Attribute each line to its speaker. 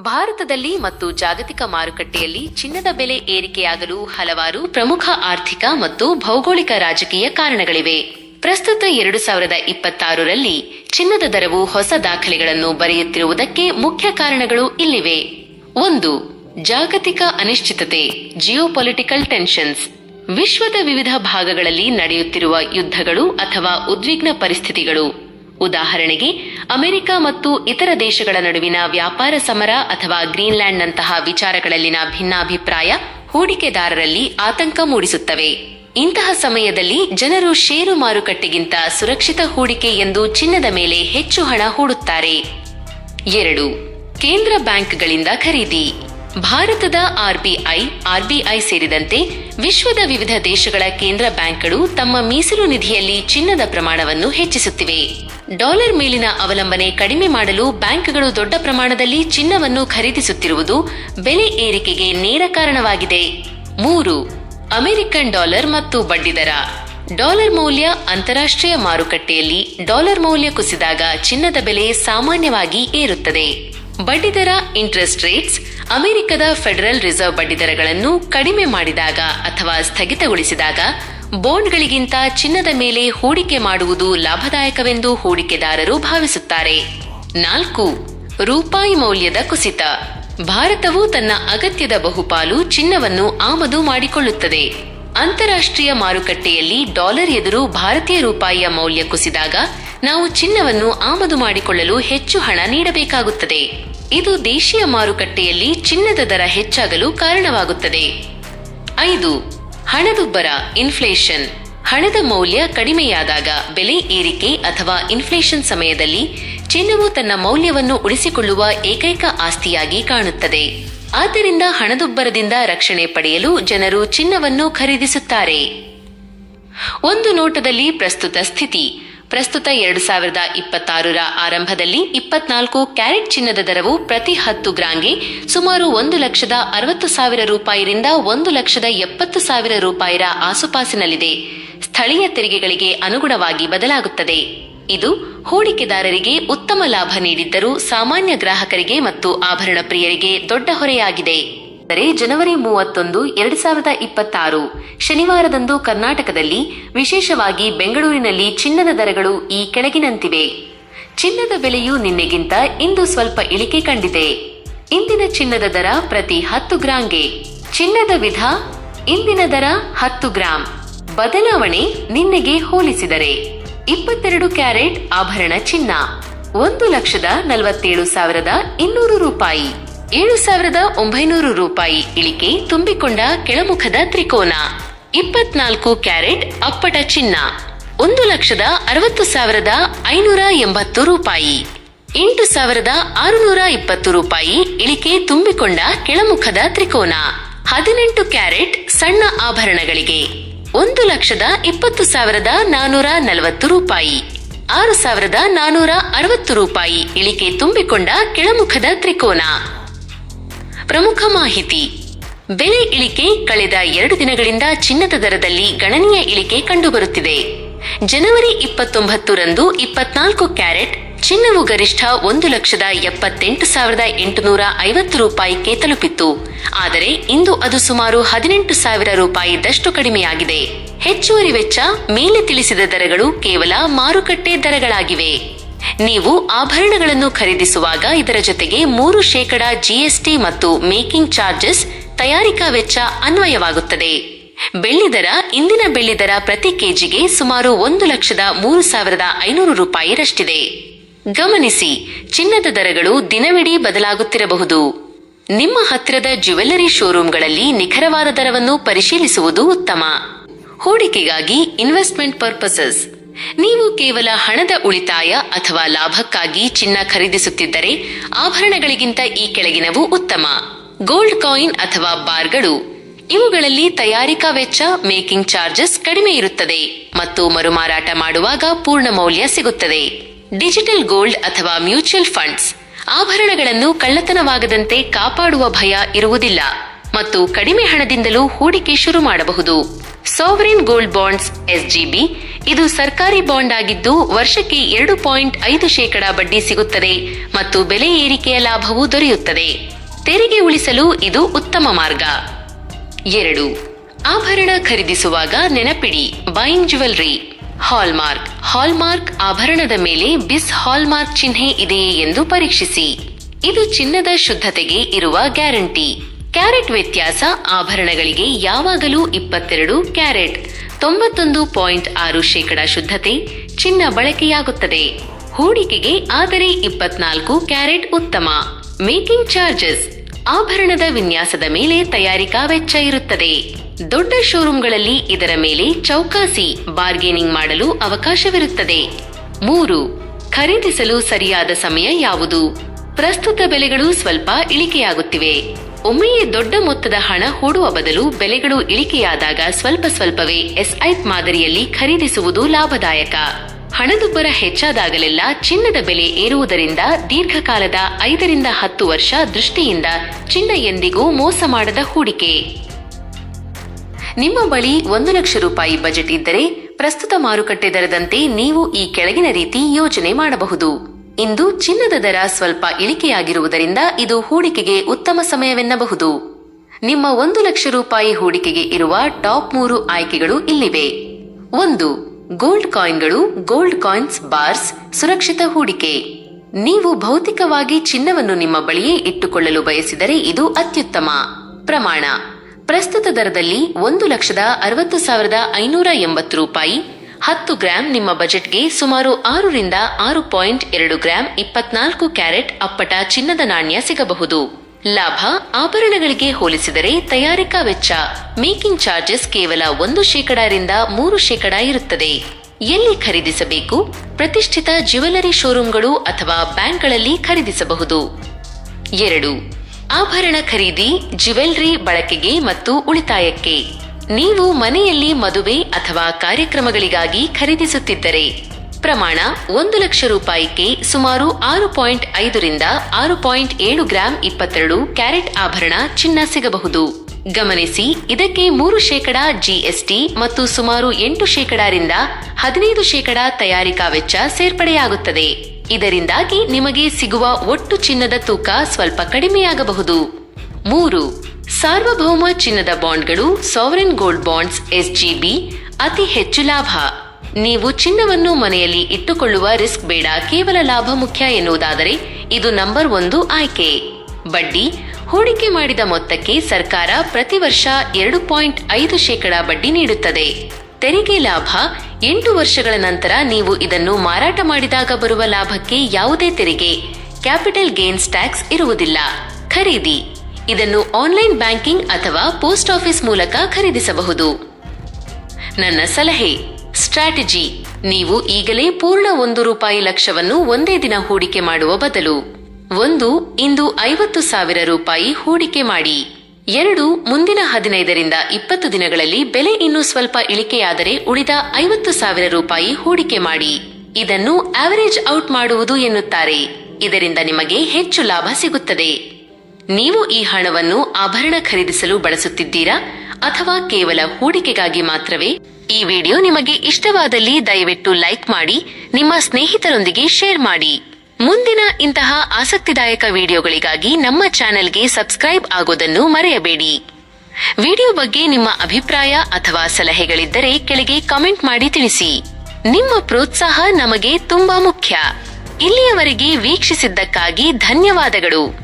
Speaker 1: ಭಾರತದಲ್ಲಿ ಮತ್ತು ಜಾಗತಿಕ ಮಾರುಕಟ್ಟೆಯಲ್ಲಿ ಚಿನ್ನದ ಬೆಲೆ ಏರಿಕೆಯಾಗಲು ಹಲವಾರು ಪ್ರಮುಖ ಆರ್ಥಿಕ ಮತ್ತು ಭೌಗೋಳಿಕ ರಾಜಕೀಯ ಕಾರಣಗಳಿವೆ. ಪ್ರಸ್ತುತ ಎರಡು ಸಾವಿರದ ಇಪ್ಪತ್ತಾರರಲ್ಲಿ ಚಿನ್ನದ ದರವು ಹೊಸ ದಾಖಲೆಗಳನ್ನು ಬರೆಯುತ್ತಿರುವುದಕ್ಕೆ ಮುಖ್ಯ ಕಾರಣಗಳು ಇಲ್ಲಿವೆ. ಒಂದು, ಜಾಗತಿಕ ಅನಿಶ್ಚಿತತೆ ಜಿಯೋಪೊಲಿಟಿಕಲ್ ಟೆನ್ಷನ್ಸ್ ವಿಶ್ವದ ವಿವಿಧ ಭಾಗಗಳಲ್ಲಿ ನಡೆಯುತ್ತಿರುವ ಯುದ್ಧಗಳು ಅಥವಾ ಉದ್ವಿಗ್ನ ಪರಿಸ್ಥಿತಿಗಳು. ಉದಾಹರಣೆಗೆ, ಅಮೆರಿಕ ಮತ್ತು ಇತರ ದೇಶಗಳ ನಡುವಿನ ವ್ಯಾಪಾರ ಸಮರ ಅಥವಾ ಗ್ರೀನ್ಲ್ಯಾಂಡ್ನಂತಹ ವಿಚಾರಗಳಲ್ಲಿನ ಭಿನ್ನಾಭಿಪ್ರಾಯ ಹೂಡಿಕೆದಾರರಲ್ಲಿ ಆತಂಕ ಮೂಡಿಸುತ್ತವೆ. ಇಂತಹ ಸಮಯದಲ್ಲಿ ಜನರು ಷೇರು ಮಾರುಕಟ್ಟೆಗಿಂತ ಸುರಕ್ಷಿತ ಹೂಡಿಕೆ ಎಂದು ಚಿನ್ನದ ಮೇಲೆ ಹೆಚ್ಚು ಹಣ ಹೂಡುತ್ತಾರೆ. ಎರಡು. ಕೇಂದ್ರ ಬ್ಯಾಂಕ್ಗಳಿಂದ ಖರೀದಿ. ಭಾರತದ ಆರ್ಬಿಐ ಆರ್ಬಿಐ ಸೇರಿದಂತೆ ವಿಶ್ವದ ವಿವಿಧ ದೇಶಗಳ ಕೇಂದ್ರ ಬ್ಯಾಂಕ್ಗಳು ತಮ್ಮ ಮೀಸಲು ನಿಧಿಯಲ್ಲಿ ಚಿನ್ನದ ಪ್ರಮಾಣವನ್ನು ಹೆಚ್ಚಿಸುತ್ತಿವೆ. ಡಾಲರ್ ಮೇಲಿನ ಅವಲಂಬನೆ ಕಡಿಮೆ ಮಾಡಲು ಬ್ಯಾಂಕ್ಗಳು ದೊಡ್ಡ ಪ್ರಮಾಣದಲ್ಲಿ ಚಿನ್ನವನ್ನು ಖರೀದಿಸುತ್ತಿರುವುದು ಬೆಲೆ ಏರಿಕೆಗೆ ನೇರ ಕಾರಣವಾಗಿದೆ. ಮೂರು, ಅಮೆರಿಕನ್ ಡಾಲರ್ ಮತ್ತು ಬಡ್ಡಿದರ ಡಾಲರ್ ಮೌಲ್ಯ ಅಂತಾರಾಷ್ಟ್ರೀಯ ಮಾರುಕಟ್ಟೆಯಲ್ಲಿ ಡಾಲರ್ ಮೌಲ್ಯ ಕುಸಿದಾಗ ಚಿನ್ನದ ಬೆಲೆ ಸಾಮಾನ್ಯವಾಗಿ ಏರುತ್ತದೆ. ಬಡ್ಡಿದರ ಇಂಟ್ರೆಸ್ಟ್ ರೇಟ್ಸ್, ಅಮೆರಿಕದ ಫೆಡರಲ್ ರಿಸರ್ವ್ ಬಡ್ಡಿದರಗಳನ್ನು ಕಡಿಮೆ ಮಾಡಿದಾಗ ಅಥವಾ ಸ್ಥಗಿತಗೊಳಿಸಿದಾಗ ಬಾಂಡ್ಗಳಿಗಿಂತ ಚಿನ್ನದ ಮೇಲೆ ಹೂಡಿಕೆ ಮಾಡುವುದು ಲಾಭದಾಯಕವೆಂದು ಹೂಡಿಕೆದಾರರು ಭಾವಿಸುತ್ತಾರೆ. ನಾಲ್ಕು, ರೂಪಾಯಿ ಮೌಲ್ಯದ ಕುಸಿತ. ಭಾರತವು ತನ್ನ ಅಗತ್ಯದ ಬಹುಪಾಲು ಚಿನ್ನವನ್ನು ಆಮದು ಮಾಡಿಕೊಳ್ಳುತ್ತದೆ. ಅಂತಾರಾಷ್ಟ್ರೀಯ ಮಾರುಕಟ್ಟೆಯಲ್ಲಿ ಡಾಲರ್ ಎದುರು ಭಾರತೀಯ ರೂಪಾಯಿಯ ಮೌಲ್ಯ ಕುಸಿದಾಗ ನಾವು ಚಿನ್ನವನ್ನು ಆಮದು ಮಾಡಿಕೊಳ್ಳಲು ಹೆಚ್ಚು ಹಣ ನೀಡಬೇಕಾಗುತ್ತದೆ. ಇದು ದೇಶೀಯ ಮಾರುಕಟ್ಟೆಯಲ್ಲಿ ಚಿನ್ನದ ದರ ಹೆಚ್ಚಾಗಲು ಕಾರಣವಾಗುತ್ತದೆ. ಐದು ಹಣದುಬ್ಬರ ಇನ್ಫ್ಲೇಷನ್ ಹಣದ ಮೌಲ್ಯ ಕಡಿಮೆಯಾದಾಗ ಬೆಲೆ ಏರಿಕೆ ಅಥವಾ ಇನ್ಫ್ಲೇಷನ್ ಸಮಯದಲ್ಲಿ ಚಿನ್ನವು ತನ್ನ ಮೌಲ್ಯವನ್ನು ಉಳಿಸಿಕೊಳ್ಳುವ ಏಕೈಕ ಆಸ್ತಿಯಾಗಿ ಕಾಣುತ್ತದೆ. ಆದ್ದರಿಂದ ಹಣದುಬ್ಬರದಿಂದ ರಕ್ಷಣೆ ಪಡೆಯಲು ಜನರು ಚಿನ್ನವನ್ನು ಖರೀದಿಸುತ್ತಾರೆ. ಒಂದು ನೋಟದಲ್ಲಿ ಪ್ರಸ್ತುತ ಸ್ಥಿತಿ. ಪ್ರಸ್ತುತ ಎರಡು ಸಾವಿರದ ಇಪ್ಪತ್ತಾರರ ಆರಂಭದಲ್ಲಿ ಇಪ್ಪತ್ನಾಲ್ಕು ಕ್ಯಾರೆಟ್ ಚಿನ್ನದ ದರವು ಪ್ರತಿ ಹತ್ತು ಗ್ರಾಂಗೆ ಸುಮಾರು ಒಂದು ಲಕ್ಷದ ಅರವತ್ತು ಸಾವಿರ ರೂಪಾಯಿಯಿಂದ ಒಂದು ಲಕ್ಷದ ಎಪ್ಪತ್ತು ಸಾವಿರ ರೂಪಾಯಿರ ಆಸುಪಾಸಿನಲ್ಲಿದೆ. ಸ್ಥಳೀಯ ತೆರಿಗೆಗಳಿಗೆ ಅನುಗುಣವಾಗಿ ಬದಲಾಗುತ್ತದೆ. ಇದು ಹೂಡಿಕೆದಾರರಿಗೆ ಉತ್ತಮ ಲಾಭ ನೀಡಿದ್ದರೂ ಸಾಮಾನ್ಯ ಗ್ರಾಹಕರಿಗೆ ಮತ್ತು ಆಭರಣ ಪ್ರಿಯರಿಗೆ ದೊಡ್ಡ ಹೊರೆಯಾಗಿದೆ. ಜನವರಿ ಮೂವತ್ತೊಂದು, ಎರಡು ಸಾವಿರದ ಇಪ್ಪತ್ತಾರು. ಶನಿವಾರದಂದು ಕರ್ನಾಟಕದಲ್ಲಿ ವಿಶೇಷವಾಗಿ ಬೆಂಗಳೂರಿನಲ್ಲಿ ಚಿನ್ನದ ದರಗಳು ಈ ಕೆಳಗಿನಂತಿವೆ. ಚಿನ್ನದ ಬೆಲೆಯು ನಿನ್ನೆಗಿಂತ ಇಂದು ಸ್ವಲ್ಪ ಇಳಿಕೆ ಕಂಡಿದೆ. ಇಂದಿನ ಚಿನ್ನದ ದರ ಪ್ರತಿ ಹತ್ತು ಗ್ರಾಂಗೆ. ಚಿನ್ನದ ವಿಧ, ಇಂದಿನ ದರ ಹತ್ತು ಗ್ರಾಂ. ಬದಲಾವಣೆ ನಿನ್ನೆಗೆ ಹೋಲಿಸಿದರೆ ಇಪ್ಪತ್ತೆರಡು ಕ್ಯಾರೆಟ್ ಆಭರಣ ಚಿನ್ನ, ಒಂದು ಲಕ್ಷದ ನಲವತ್ತೇಳು ಸಾವಿರದ ಇನ್ನೂರು ರೂಪಾಯಿ. ಏಳು ಸಾವಿರದ ಒಂಬೈನೂರು ರೂಪಾಯಿ ಇಳಿಕೆ ತುಂಬಿಕೊಂಡ ಕೆಳಮುಖದ ತ್ರಿಕೋನ. ಇಪ್ಪತ್ನಾಲ್ಕು ಕ್ಯಾರೆಟ್ ಅಪ್ಪಟ ಚಿನ್ನ. ಒಂದು ಲಕ್ಷದ ಅರವತ್ತು ಸಾವಿರದ ಐನೂರ ಎಂಬತ್ತು ರೂಪಾಯಿ. ಎಂಟು ಸಾವಿರದ ಆರುನೂರ ಇಪ್ಪತ್ತು ರೂಪಾಯಿ ಇಳಿಕೆ ತುಂಬಿಕೊಂಡ ಕೆಳಮುಖದ ತ್ರಿಕೋನ. ಹದಿನೆಂಟು ಕ್ಯಾರೆಟ್ ಸಣ್ಣ ಆಭರಣಗಳಿಗೆ. ಒಂದು ಲಕ್ಷದ ಇಪ್ಪತ್ತು ಸಾವಿರದ ನಾನೂರ ನಲವತ್ತು ರೂಪಾಯಿ. ಆರು ಸಾವಿರದ ನಾನೂರ ಅರವತ್ತು ರೂಪಾಯಿ ಇಳಿಕೆ ತುಂಬಿಕೊಂಡ ಕೆಳಮುಖದ ತ್ರಿಕೋನ. ಪ್ರಮುಖ ಮಾಹಿತಿ. ಬೆಲೆ ಇಳಿಕೆ ಕಳೆದ ಎರಡು ದಿನಗಳಿಂದ ಚಿನ್ನದ ದರದಲ್ಲಿ ಗಣನೀಯ ಇಳಿಕೆ ಕಂಡುಬರುತ್ತಿದೆ. ಜನವರಿ ಇಪ್ಪತ್ತೊಂಬತ್ತರಂದು ಇಪ್ಪತ್ನಾಲ್ಕು ಕ್ಯಾರೆಟ್, ಚಿನ್ನವು ಗರಿಷ್ಠ ಒಂದು ಲಕ್ಷದ ಎಪ್ಪತ್ತೆಂಟು ಸಾವಿರದ ಎಂಟುನೂರ ಐವತ್ತು ರೂಪಾಯಿಗೆ ತಲುಪಿತ್ತು. ಆದರೆ ಇಂದು ಅದು ಸುಮಾರು ಹದಿನೆಂಟು ಸಾವಿರ ರೂಪಾಯಿದಷ್ಟು ಕಡಿಮೆಯಾಗಿದೆ. ಹೆಚ್ಚುವರಿ ವೆಚ್ಚ ಮೇಲೆ ತಿಳಿಸಿದ ದರಗಳು ಕೇವಲ ಮಾರುಕಟ್ಟೆ ದರಗಳಾಗಿವೆ. ನೀವು ಆಭರಣಗಳನ್ನು ಖರೀದಿಸುವಾಗ ಇದರ ಜೊತೆಗೆ ಮೂರು ಶೇಕಡ ಜಿಎಸ್ಟಿ ಮತ್ತು ಮೇಕಿಂಗ್ ಚಾರ್ಜಸ್, ತಯಾರಿಕಾ ವೆಚ್ಚ ಅನ್ವಯವಾಗುತ್ತದೆ. ಬೆಳ್ಳಿ ದರ, ಇಂದಿನ ಬೆಳ್ಳಿ ದರ ಪ್ರತಿ ಕೆಜಿಗೆ ಸುಮಾರು ಒಂದು ಲಕ್ಷದ ಮೂರು ಸಾವಿರದ ಐನೂರು ರೂಪಾಯಿರಷ್ಟಿದೆ. ಗಮನಿಸಿ, ಚಿನ್ನದ ದರಗಳು ದಿನವಿಡೀ ಬದಲಾಗುತ್ತಿರಬಹುದು. ನಿಮ್ಮ ಹತ್ತಿರದ ಜ್ಯುವೆಲ್ಲರಿ ಶೋರೂಮ್ಗಳಲ್ಲಿ ನಿಖರವಾದ ದರವನ್ನು ಪರಿಶೀಲಿಸುವುದು ಉತ್ತಮ. ಹೂಡಿಕೆಗಾಗಿ ಇನ್ವೆಸ್ಟ್ಮೆಂಟ್ ಪರ್ಪಸಸ್ ನೀವು ಕೇವಲ ಹಣದ ಉಳಿತಾಯ ಅಥವಾ ಲಾಭಕ್ಕಾಗಿ ಚಿನ್ನ ಖರೀದಿಸುತ್ತಿದ್ದರೆ ಆಭರಣಗಳಿಗಿಂತ ಈ ಕೆಳಗಿನವು ಉತ್ತಮ. ಗೋಲ್ಡ್ ಕಾಯಿನ್ ಅಥವಾ ಬಾರ್ಗಳು. ಇವುಗಳಲ್ಲಿ ತಯಾರಿಕಾ ವೆಚ್ಚ, ಮೇಕಿಂಗ್ ಚಾರ್ಜಸ್ ಕಡಿಮೆ ಇರುತ್ತದೆ ಮತ್ತು ಮರುಮಾರಾಟ ಮಾಡುವಾಗ ಪೂರ್ಣ ಮೌಲ್ಯ ಸಿಗುತ್ತದೆ. ಡಿಜಿಟಲ್ ಗೋಲ್ಡ್ ಅಥವಾ ಮ್ಯೂಚುವಲ್ ಫಂಡ್ಸ್. ಆಭರಣಗಳನ್ನು ಕಳ್ಳತನವಾಗದಂತೆ ಕಾಪಾಡುವ ಭಯ ಇರುವುದಿಲ್ಲ ಮತ್ತು ಕಡಿಮೆ ಹಣದಿಂದಲೂ ಹೂಡಿಕೆ ಶುರು ಮಾಡಬಹುದು. ಸಾವರಿನ್ ಗೋಲ್ಡ್ ಬಾಂಡ್ಸ್ ಎಸ್ಜಿಬಿ ಇದು ಸರ್ಕಾರಿ ಬಾಂಡ್ ಆಗಿದ್ದು ವರ್ಷಕ್ಕೆ ಎರಡು ಪಾಯಿಂಟ್ ಐದು ಶೇಕಡ ಬಡ್ಡಿ ಸಿಗುತ್ತದೆ ಮತ್ತು ಬೆಲೆ ಏರಿಕೆಯ ಲಾಭವೂ ದೊರೆಯುತ್ತದೆ. ತೆರಿಗೆ ಉಳಿಸಲು ಇದು ಉತ್ತಮ ಮಾರ್ಗ. ಎರಡು. ಆಭರಣ ಖರೀದಿಸುವಾಗ ನೆನಪಿಡಿ ಬೈಂಗ್ ಜ್ಯುವೆಲ್ರಿ ಹಾಲ್ಮಾರ್ಕ್. ಹಾಲ್ಮಾರ್ಕ್ ಆಭರಣದ ಮೇಲೆ ಬಿಸ್ ಹಾಲ್ಮಾರ್ಕ್ ಚಿಹ್ನೆ ಇದೆಯೇ ಎಂದು ಪರೀಕ್ಷಿಸಿ. ಇದು ಚಿನ್ನದ ಶುದ್ಧತೆಗೆ ಇರುವ ಗ್ಯಾರಂಟಿ. ಕ್ಯಾರೆಟ್ ವ್ಯತ್ಯಾಸ ಆಭರಣಗಳಿಗೆ ಯಾವಾಗಲೂ ಇಪ್ಪತ್ತೆರಡು ಕ್ಯಾರೆಟ್. ತೊಂಬತ್ತೊಂದು ಪಾಯಿಂಟ್ ಆರು ಶೇಕಡ ಶುದ್ಧತೆ ಚಿನ್ನ ಬಳಕೆಯಾಗುತ್ತದೆ. ಹೂಡಿಕೆಗೆ ಆದರೆ ಇಪ್ಪತ್ನಾಲ್ಕು ಕ್ಯಾರೆಟ್ ಉತ್ತಮ. Making charges. ಆಭರಣದ ವಿನ್ಯಾಸದ ಮೇಲೆ ತಯಾರಿಕಾ ವೆಚ್ಚ ಇರುತ್ತದೆ. ದೊಡ್ಡ ಶೋರೂಮ್ಗಳಲ್ಲಿ ಇದರ ಮೇಲೆ ಚೌಕಾಸಿ ಬಾರ್ಗೇನಿಂಗ್ ಮಾಡಲು ಅವಕಾಶವಿರುತ್ತದೆ. ಮೂರು, ಖರೀದಿಸಲು ಸರಿಯಾದ ಸಮಯ ಯಾವುದು? ಪ್ರಸ್ತುತ ಬೆಲೆಗಳು ಸ್ವಲ್ಪ ಇಳಿಕೆಯಾಗುತ್ತಿವೆ. ಒಮ್ಮೆಯೇ ದೊಡ್ಡ ಮೊತ್ತದ ಹಣ ಹೂಡುವ ಬದಲು ಬೆಲೆಗಳು ಇಳಿಕೆಯಾದಾಗ ಸ್ವಲ್ಪ ಸ್ವಲ್ಪವೇ ಎಸ್ಐಪ್ ಮಾದರಿಯಲ್ಲಿ ಖರೀದಿಸುವುದು ಲಾಭದಾಯಕ. ಹಣದುಬ್ಬರ ಹೆಚ್ಚಾದಾಗಲೆಲ್ಲ ಚಿನ್ನದ ಬೆಲೆ ಏರುವುದರಿಂದ ದೀರ್ಘಕಾಲದ ಐದರಿಂದ ಹತ್ತು ವರ್ಷ ದೃಷ್ಟಿಯಿಂದ ಚಿನ್ನ ಎಂದಿಗೂ ಮೋಸ ಮಾಡದ ಹೂಡಿಕೆ. ನಿಮ್ಮ ಬಳಿ ಒಂದು ಲಕ್ಷ ರೂಪಾಯಿ ಬಜೆಟ್ ಇದ್ದರೆ ಪ್ರಸ್ತುತ ಮಾರುಕಟ್ಟೆ ದರದಂತೆ ನೀವು ಈ ಕೆಳಗಿನ ರೀತಿ ಯೋಜನೆ ಮಾಡಬಹುದು. ಇಂದು ಚಿನ್ನದ ದರ ಸ್ವಲ್ಪ ಇಳಿಕೆಯಾಗಿರುವುದರಿಂದ ಇದು ಹೂಡಿಕೆಗೆ ಉತ್ತಮ ಸಮಯವೆನ್ನಬಹುದು. ನಿಮ್ಮ ಒಂದು ಲಕ್ಷ ರೂಪಾಯಿ ಹೂಡಿಕೆಗೆ ಇರುವ ಟಾಪ್ ಮೂರು ಆಯ್ಕೆಗಳು ಇಲ್ಲಿವೆ. ಒಂದು, ಗೋಲ್ಡ್ ಕಾಯಿನ್ಗಳು, ಗೋಲ್ಡ್ ಕಾಯಿನ್ಸ್, ಬಾರ್ಸ್, ಸುರಕ್ಷಿತ ಹೂಡಿಕೆ. ನೀವು ಭೌತಿಕವಾಗಿ ಚಿನ್ನವನ್ನು ನಿಮ್ಮ ಬಳಿಯೇ ಇಟ್ಟುಕೊಳ್ಳಲು ಬಯಸಿದರೆ ಇದು ಅತ್ಯುತ್ತಮ. ಪ್ರಮಾಣ, ಪ್ರಸ್ತುತ ದರದಲ್ಲಿ ಒಂದು ಲಕ್ಷದ ಅರವತ್ತು ಸಾವಿರದ ಐನೂರ ಎಂಬತ್ತು ರೂಪಾಯಿ ಹತ್ತು ಗ್ರಾಂ ನಿಮ್ಮ ಬಜೆಟ್ಗೆ ಸುಮಾರು ಆರರಿಂದ ಆರು ಪಾಯಿಂಟ್ ಎರಡು ಗ್ರಾಂ ಇಪ್ಪತ್ನಾಲ್ಕು ಕ್ಯಾರೆಟ್ ಅಪ್ಪಟ ಚಿನ್ನದ ನಾಣ್ಯ ಸಿಗಬಹುದು. ಲಾಭ ಆಭರಣಗಳಿಗೆ ಹೋಲಿಸಿದರೆ ತಯಾರಿಕಾ ವೆಚ್ಚ. ಮೇಕಿಂಗ್ ಚಾರ್ಜಸ್ ಕೇವಲ ಒಂದು ಶೇಕಡರಿಂದ ಮೂರು ಶೇಕಡ ಇರುತ್ತದೆ. ಎಲ್ಲಿ ಖರೀದಿಸಬೇಕು? ಪ್ರತಿಷ್ಠಿತ ಜ್ಯುವೆಲರಿ ಶೋರೂಮ್ಗಳು ಅಥವಾ ಬ್ಯಾಂಕ್ಗಳಲ್ಲಿ ಖರೀದಿಸಬಹುದು. ಎರಡು. ಆಭರಣ ಖರೀದಿ, ಜ್ಯುವೆಲ್ರಿ ಬಳಕೆಗೆ ಮತ್ತು ಉಳಿತಾಯಕ್ಕೆ. ನೀವು ಮನೆಯಲ್ಲಿ ಮದುವೆ ಅಥವಾ ಕಾರ್ಯಕ್ರಮಗಳಿಗಾಗಿ ಖರೀದಿಸುತ್ತಿದ್ದರೆ ಪ್ರಮಾಣ ಒಂದು ಲಕ್ಷ ರೂಪಾಯಿಗೆ ಸುಮಾರು ಆರು ಪಾಯಿಂಟ್ ಐದರಿಂದ ಆರು ಪಾಯಿಂಟ್ ಏಳು ಗ್ರಾಂ ಇಪ್ಪತ್ತೆರಡು ಕ್ಯಾರೆಟ್ ಆಭರಣ ಚಿನ್ನ ಸಿಗಬಹುದು. ಗಮನಿಸಿ, ಇದಕ್ಕೆ ಮೂರು ಶೇಕಡ ಜಿಎಸ್ಟಿ ಮತ್ತು ಸುಮಾರು ಎಂಟು ಶೇಕಡಾರಿಂದ ಹದಿನೈದು ಶೇಕಡ ತಯಾರಿಕಾ ವೆಚ್ಚ ಸೇರ್ಪಡೆಯಾಗುತ್ತದೆ. ಇದರಿಂದಾಗಿ ನಿಮಗೆ ಸಿಗುವ ಒಟ್ಟು ಚಿನ್ನದ ತೂಕ ಸ್ವಲ್ಪ ಕಡಿಮೆಯಾಗಬಹುದು. ಮೂರು ಸಾರ್ವಭೌಮ ಚಿನ್ನದ ಬಾಂಡ್ಗಳು ಸಾವರಿನ್ ಗೋಲ್ಡ್ ಬಾಂಡ್ಸ್ ಎಸ್ಜಿಬಿ ಅತಿ ಹೆಚ್ಚು ಲಾಭ. ನೀವು ಚಿನ್ನವನ್ನು ಮನೆಯಲ್ಲಿ ಇಟ್ಟುಕೊಳ್ಳುವ ರಿಸ್ಕ್ ಬೇಡ, ಕೇವಲ ಲಾಭ ಮುಖ್ಯ ಎನ್ನುವುದಾದರೆ ಇದು ನಂಬರ್ ಒಂದು ಆಯ್ಕೆ. ಬಡ್ಡಿ, ಹೂಡಿಕೆ ಮಾಡಿದ ಮೊತ್ತಕ್ಕೆ ಸರ್ಕಾರ ಪ್ರತಿ ವರ್ಷ ಎರಡು ಪಾಯಿಂಟ್ ಐದು ಶೇಕಡ ಬಡ್ಡಿ ನೀಡುತ್ತದೆ. ತೆರಿಗೆ ಲಾಭ, ಎಂಟು ವರ್ಷಗಳ ನಂತರ ನೀವು ಇದನ್ನು ಮಾರಾಟ ಮಾಡಿದಾಗ ಬರುವ ಲಾಭಕ್ಕೆ ಯಾವುದೇ ತೆರಿಗೆ, ಕ್ಯಾಪಿಟಲ್ ಗೇನ್ಸ್ ಟ್ಯಾಕ್ಸ್ ಇರುವುದಿಲ್ಲ. ಖರೀದಿ. ಇದನ್ನು ಆನ್ಲೈನ್ ಬ್ಯಾಂಕಿಂಗ್ ಅಥವಾ ಪೋಸ್ಟ್ ಆಫೀಸ್ ಮೂಲಕ ಖರೀದಿಸಬಹುದು. ನನ್ನ ಸಲಹೆ, ಸ್ಟ್ರಾಟಜಿ. ನೀವು ಈಗಲೇ ಪೂರ್ಣ ಒಂದು ರೂಪಾಯಿ ಲಕ್ಷವನ್ನು ಒಂದೇ ದಿನ ಹೂಡಿಕೆ ಮಾಡುವ ಬದಲು ಒಂದು ಇಂದು ಐವತ್ತು ಸಾವಿರ ರೂಪಾಯಿ ಹೂಡಿಕೆ ಮಾಡಿ. ಎರಡು ಮುಂದಿನ ಹದಿನೈದರಿಂದ ಇಪ್ಪತ್ತು ದಿನಗಳಲ್ಲಿ ಬೆಲೆ ಇನ್ನೂ ಸ್ವಲ್ಪ ಇಳಿಕೆಯಾದರೆ ಉಳಿದ ಐವತ್ತು ಸಾವಿರ ರೂಪಾಯಿ ಹೂಡಿಕೆ ಮಾಡಿ. ಇದನ್ನು ಆವರೇಜ್ ಔಟ್ ಮಾಡುವುದು ಎನ್ನುತ್ತಾರೆ. ಇದರಿಂದ ನಿಮಗೆ ಹೆಚ್ಚು ಲಾಭ ಸಿಗುತ್ತದೆ. ನೀವು ಈ ಹಣವನ್ನು ಆಭರಣ ಖರೀದಿಸಲು ಬಳಸುತ್ತಿದ್ದೀರಾ ಅಥವಾ ಕೇವಲ ಹೂಡಿಕೆಗಾಗಿ ಮಾತ್ರವೇ? ಈ ವಿಡಿಯೋ ನಿಮಗೆ ಇಷ್ಟವಾದಲ್ಲಿ ದಯವಿಟ್ಟು ಲೈಕ್ ಮಾಡಿ, ನಿಮ್ಮ ಸ್ನೇಹಿತರೊಂದಿಗೆ ಶೇರ್ ಮಾಡಿ. ಮುಂದಿನ ಇಂತಹ ಆಸಕ್ತಿದಾಯಕ ವಿಡಿಯೋಗಳಿಗಾಗಿ ನಮ್ಮ ಚಾನೆಲ್ಗೆ ಸಬ್ಸ್ಕ್ರೈಬ್ ಆಗೋದನ್ನು ಮರೆಯಬೇಡಿ. ವಿಡಿಯೋ ಬಗ್ಗೆ ನಿಮ್ಮ ಅಭಿಪ್ರಾಯ ಅಥವಾ ಸಲಹೆಗಳಿದ್ದರೆ ಕೆಳಗೆ ಕಾಮೆಂಟ್ ಮಾಡಿ ತಿಳಿಸಿ. ನಿಮ್ಮ ಪ್ರೋತ್ಸಾಹ ನಮಗೆ ತುಂಬಾ ಮುಖ್ಯ. ಇಲ್ಲಿಯವರೆಗೆ ವೀಕ್ಷಿಸಿದ್ದಕ್ಕಾಗಿ ಧನ್ಯವಾದಗಳು.